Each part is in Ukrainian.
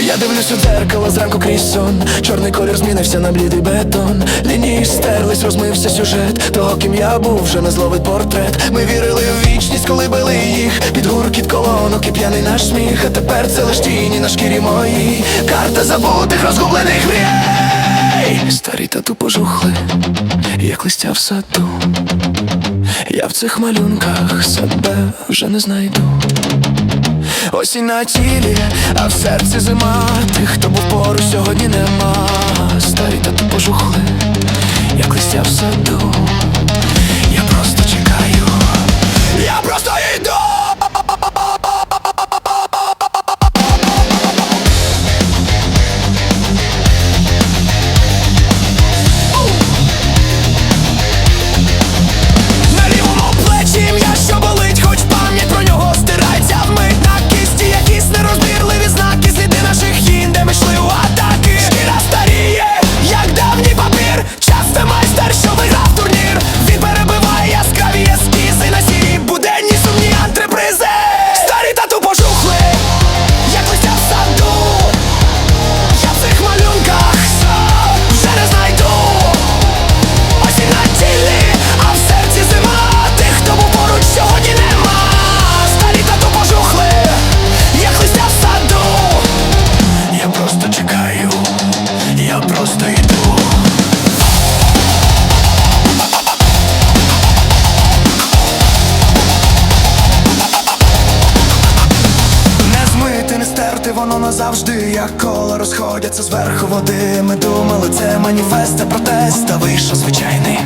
Я дивлюсь у дзеркало зранку крізь сон. Чорний колір змінився на блідий бетон. Лінії стерлись, розмився сюжет Того, ким я був, вже не зловить портрет. Ми вірили в вічність, коли били їх. Під гуркіт колонок і п'яний наш сміх. А тепер це лиш тіні на шкірі моїй. Карта забутих, розгублених мрій! Старі тату пожухли, як листя в саду. Я в цих малюнках себе вже не знайду. Осінь на тілі, а в серці зима. Тих, хто був поруч, сьогодні нема. Старі та пожухли, не воно назавжди, як кола розходяться зверху води. Ми думали, це маніфест, це протест, та вийшов звичайний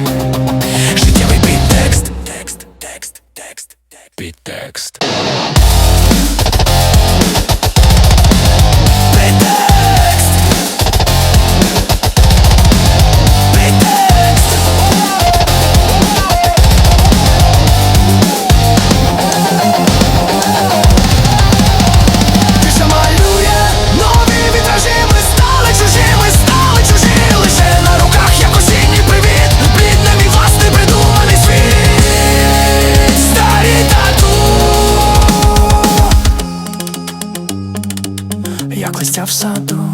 Як листя в саду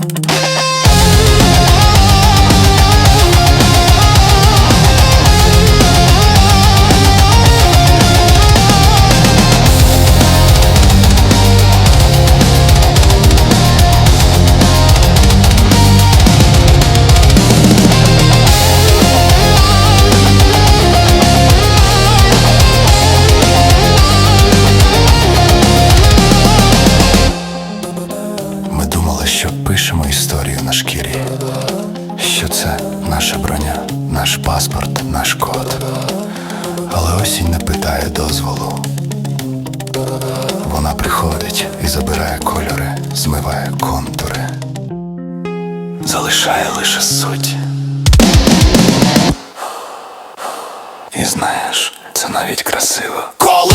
що пишемо історію на шкірі, що це наша броня, наш паспорт, наш код. Але осінь не питає дозволу. Вона приходить і забирає кольори, змиває контури, залишає лише суть. І знаєш, це навіть красиво. Коли